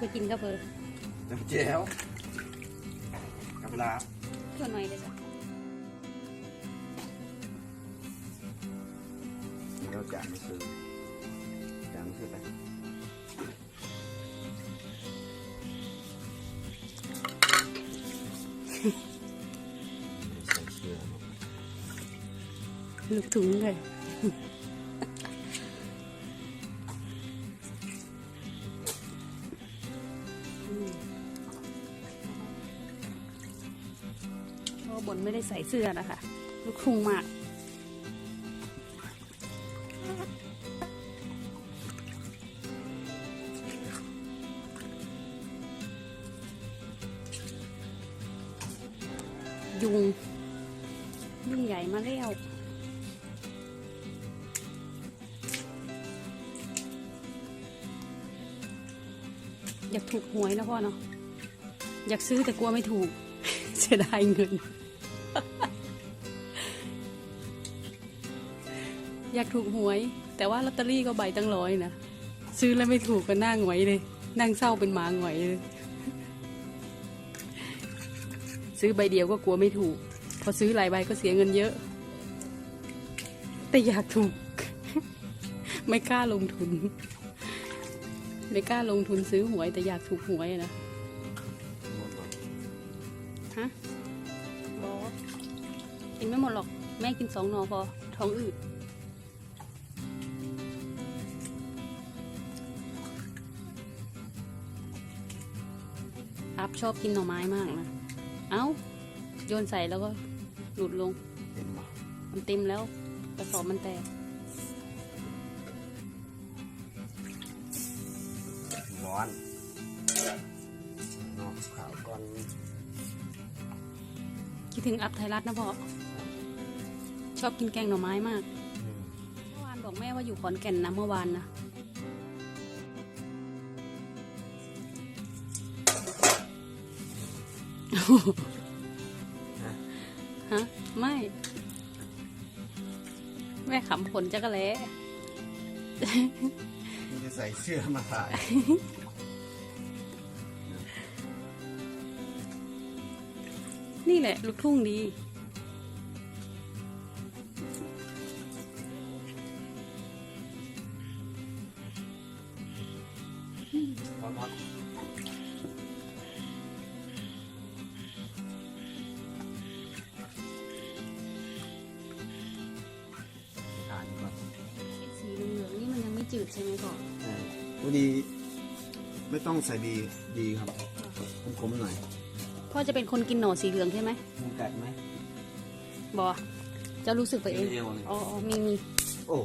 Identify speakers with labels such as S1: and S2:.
S1: ไปกินกับเบอร์
S2: น้ำแจ้วกับลาบ
S1: ช่วยหน่อยเลยจ้ะ
S2: เราจานมาซื้อจานมาซื้อไปใส่เชือก
S1: ลูกถุงเลย เพราะว่าบนไม่ได้ใส่เสื้อนะคะ ลูกคุงมากยุงยุงใหญ่มาแล้วอยากถูกหวยนะพ่อเนาะอยากซื้อแต่กลัวไม่ถูก เสียดายเงิน อยากถูกหวย แต่ว่าลอตเตอรี่ก็ใบตั้งร้อยนะซื้อแล้วไม่ถูกก็นั่งไว้เลย นั่งเศร้าเป็นหมาหงอยเลย ซื้อใบเดียวก็กลัวไม่ถูก พอซื้อหลายใบก็เสียเงินเยอะ แต่อยากถูก ไม่กล้าลงทุน ไม่กล้าลงทุนซื้อหวยแต่อยากถูกหวยอะนะฮะ บอกกินไม่หมดหรอก แม่กินสองหนอพอ ท้องอืดอัพชอบกินหน่อไม้มากนะ เอ้า โยนใส่แล้วก็หลุดลง
S2: เต็มบ่
S1: มันเต็มแล้วกระสอบมันแตก
S2: ร้อนนอกขาวก่อน
S1: คิดถึงอัพไทยรัฐนะพ่อชอบกินแกงหน่อไม้มาก เมื่อวานบอกแม่ว่าอยู่ขอนแก่นนะเมื่อวานนะฮะ ไม่ แม่ขำผลจักระแล้
S2: จะใส่เสื้อมาถ่าย
S1: นี่แหละ ลูกทุ่งดี
S2: ร้อนร้อนทานก่อน
S1: สีเหลืองๆนี่มันยังไม่จืดใช่ไหมพ่อ
S2: ใช่พอดีไม่ต้องใส่ดีดีครับคมๆหน่อย
S1: พ่อจะเป็นคนกินหน่อสีเหลืองใช่ไหม
S2: มึงกัดไหม
S1: บอจะรู้สึกไปเอง
S2: เร็วๆเลย
S1: อ๋ออ๋อมีมี
S2: โอ้